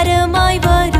வரமாய் வரும்.